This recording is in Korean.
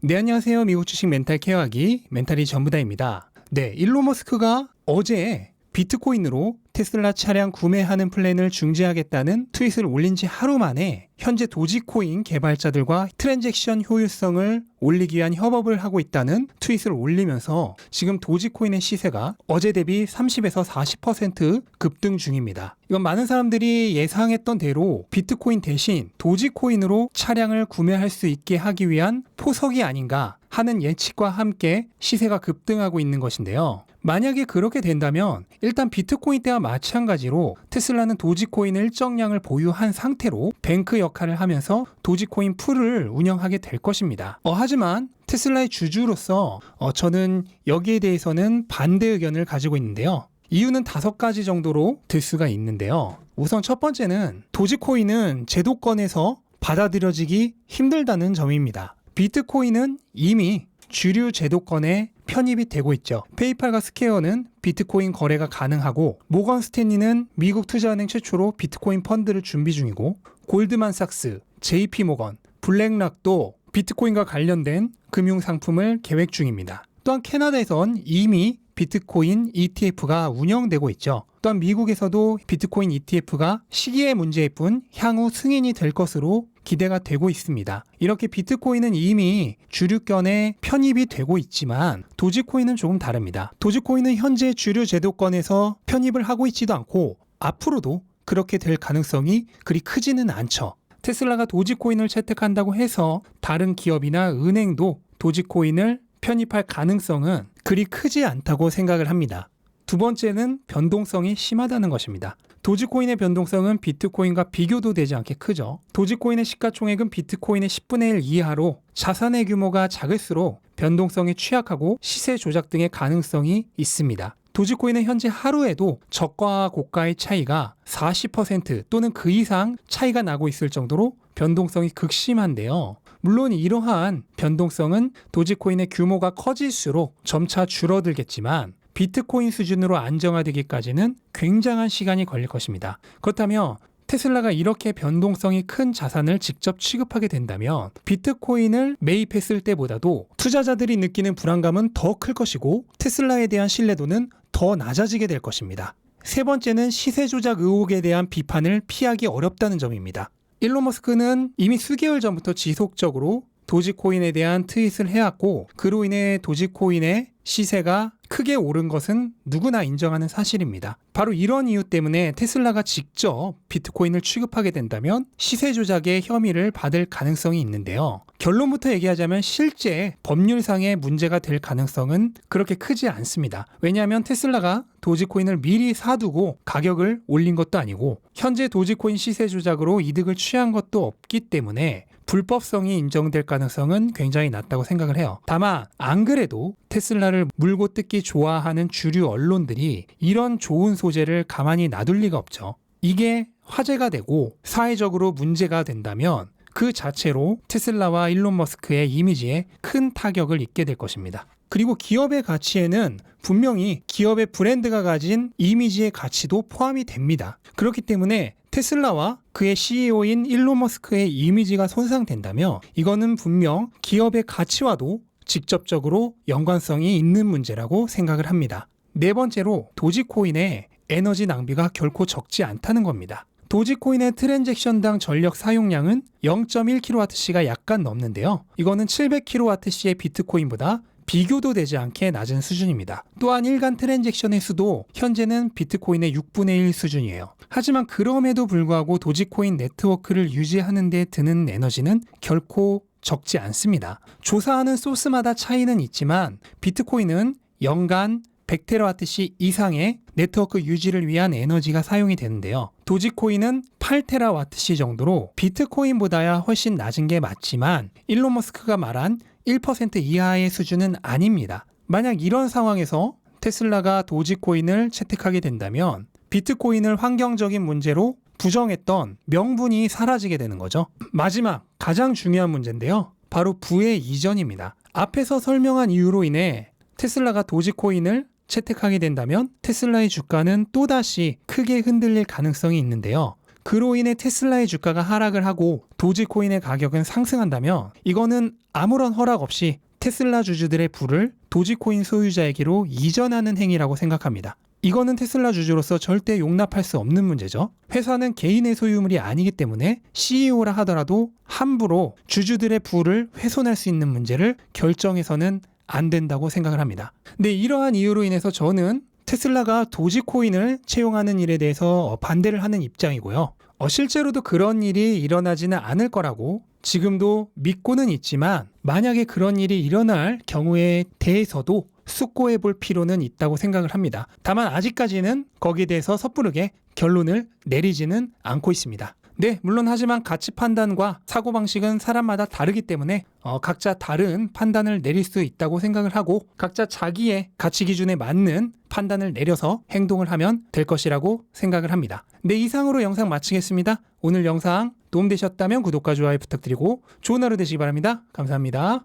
네, 안녕하세요. 미국 주식 멘탈 케어하기 멘탈이 전부다입니다. 네, 일론 머스크가 어제 비트코인으로 테슬라 차량 구매하는 플랜을 중지하겠다는 트윗을 올린 지 하루 만에 현재 도지코인 개발자들과 트랜잭션 효율성을 올리기 위한 협업을 하고 있다는 트윗을 올리면서 지금 도지코인의 시세가 어제 대비 30에서 40% 급등 중입니다. 이건 많은 사람들이 예상했던 대로 비트코인 대신 도지코인으로 차량을 구매할 수 있게 하기 위한 포석이 아닌가 하는 예측과 함께 시세가 급등하고 있는 것인데요. 만약에 그렇게 된다면 일단 비트코인 때와 마찬가지로 테슬라는 도지코인 일정량을 보유한 상태로 뱅크 역할을 하면서 도지코인 풀을 운영하게 될 것입니다. 어, 하지만 테슬라의 주주로서 어, 저는 여기에 대해서는 반대 의견을 가지고 있는데요. 이유는 다섯 가지 정도로 들 수가 있는데요. 우선 첫 번째는 도지코인은 제도권에서 받아들여지기 힘들다는 점입니다. 비트코인은 이미 주류 제도권에 편입이 되고 있죠. 페이팔과 스퀘어는 비트코인 거래가 가능하고 모건 스탠리는 미국 투자은행 최초로 비트코인 펀드를 준비 중이고 골드만삭스, JP 모건, 블랙락도 비트코인과 관련된 금융 상품을 계획 중입니다. 또한 캐나다에선 이미 비트코인 ETF가 운영되고 있죠. 또한 미국에서도 비트코인 ETF가 시기의 문제일 뿐 향후 승인이 될 것으로 기대가 되고 있습니다. 이렇게 비트코인은 이미 주류권에 편입이 되고 있지만 도지코인은 조금 다릅니다. 도지코인은 현재 주류 제도권에서 편입을 하고 있지도 않고 앞으로도 그렇게 될 가능성이 그리 크지는 않죠. 테슬라가 도지코인을 채택한다고 해서 다른 기업이나 은행도 도지코인을 편입할 가능성은 그리 크지 않다고 생각을 합니다. 두 번째는 변동성이 심하다는 것입니다. 도지코인의 변동성은 비트코인과 비교도 되지 않게 크죠. 도지코인의 시가총액은 비트코인의 10분의 1 이하로 자산의 규모가 작을수록 변동성이 취약하고 시세 조작 등의 가능성이 있습니다. 도지코인은 현재 하루에도 저가와 고가의 차이가 40% 또는 그 이상 차이가 나고 있을 정도로 변동성이 극심한데요. 물론 이러한 변동성은 도지코인의 규모가 커질수록 점차 줄어들겠지만 비트코인 수준으로 안정화되기까지는 굉장한 시간이 걸릴 것입니다. 그렇다면 테슬라가 이렇게 변동성이 큰 자산을 직접 취급하게 된다면 비트코인을 매입했을 때보다도 투자자들이 느끼는 불안감은 더 클 것이고 테슬라에 대한 신뢰도는 더 낮아지게 될 것입니다. 세 번째는 시세 조작 의혹에 대한 비판을 피하기 어렵다는 점입니다. 일론 머스크는 이미 수개월 전부터 지속적으로 도지코인에 대한 트윗을 해왔고 그로 인해 도지코인의 시세가 크게 오른 것은 누구나 인정하는 사실입니다. 바로 이런 이유 때문에 테슬라가 직접 비트코인을 취급하게 된다면 시세 조작의 혐의를 받을 가능성이 있는데요. 결론부터 얘기하자면 실제 법률상의 문제가 될 가능성은 그렇게 크지 않습니다. 왜냐하면 테슬라가 도지코인을 미리 사두고 가격을 올린 것도 아니고 현재 도지코인 시세 조작으로 이득을 취한 것도 없기 때문에 불법성이 인정될 가능성은 굉장히 낮다고 생각을 해요. 다만 안 그래도 테슬라를 물고 뜯기 좋아하는 주류 언론들이 이런 좋은 소재를 가만히 놔둘 리가 없죠. 이게 화제가 되고 사회적으로 문제가 된다면 그 자체로 테슬라와 일론 머스크의 이미지에 큰 타격을 입게 될 것입니다. 그리고 기업의 가치에는 분명히 기업의 브랜드가 가진 이미지의 가치도 포함이 됩니다. 그렇기 때문에 테슬라와 그의 CEO인 일론 머스크의 이미지가 손상된다면 이거는 분명 기업의 가치와도 직접적으로 연관성이 있는 문제라고 생각을 합니다. 네 번째로 도지코인의 에너지 낭비가 결코 적지 않다는 겁니다. 도지코인의 트랜잭션당 전력 사용량은 0.1kWh가 약간 넘는데요. 이거는 700kWh의 비트코인보다 비교도 되지 않게 낮은 수준입니다. 또한 일간 트랜잭션의 수도 현재는 비트코인의 6분의 1 수준이에요. 하지만 그럼에도 불구하고 도지코인 네트워크를 유지하는 데 드는 에너지는 결코 적지 않습니다. 조사하는 소스마다 차이는 있지만 비트코인은 연간 100테라와트시 이상의 네트워크 유지를 위한 에너지가 사용이 되는데요. 도지코인은 8테라와트시 정도로 비트코인보다야 훨씬 낮은 게 맞지만 일론 머스크가 말한 1% 이하의 수준은 아닙니다. 만약 이런 상황에서 테슬라가 도지코인을 채택하게 된다면 비트코인을 환경적인 문제로 부정했던 명분이 사라지게 되는 거죠. 마지막 가장 중요한 문제인데요. 바로 부의 이전입니다. 앞에서 설명한 이유로 인해 테슬라가 도지코인을 채택하게 된다면 테슬라의 주가는 또다시 크게 흔들릴 가능성이 있는데요. 그로 인해 테슬라의 주가가 하락을 하고 도지코인의 가격은 상승한다면 이거는 아무런 허락 없이 테슬라 주주들의 부를 도지코인 소유자에게로 이전하는 행위라고 생각합니다. 이거는 테슬라 주주로서 절대 용납할 수 없는 문제죠. 회사는 개인의 소유물이 아니기 때문에 CEO라 하더라도 함부로 주주들의 부를 훼손할 수 있는 문제를 결정해서는 안 된다고 생각을 합니다. 근데 이러한 이유로 인해서 저는 테슬라가 도지코인을 채용하는 일에 대해서 반대를 하는 입장이고요. 어, 실제로도 그런 일이 일어나지는 않을 거라고 지금도 믿고는 있지만 만약에 그런 일이 일어날 경우에 대해서도 숙고해 볼 필요는 있다고 생각을 합니다. 다만 아직까지는 거기에 대해서 섣부르게 결론을 내리지는 않고 있습니다. 네, 물론 하지만 가치 판단과 사고 방식은 사람마다 다르기 때문에 어, 각자 다른 판단을 내릴 수 있다고 생각을 하고 각자 자기의 가치 기준에 맞는 판단을 내려서 행동을 하면 될 것이라고 생각을 합니다. 네, 이상으로 영상 마치겠습니다. 오늘 영상 도움되셨다면 구독과 좋아요 부탁드리고 좋은 하루 되시기 바랍니다. 감사합니다.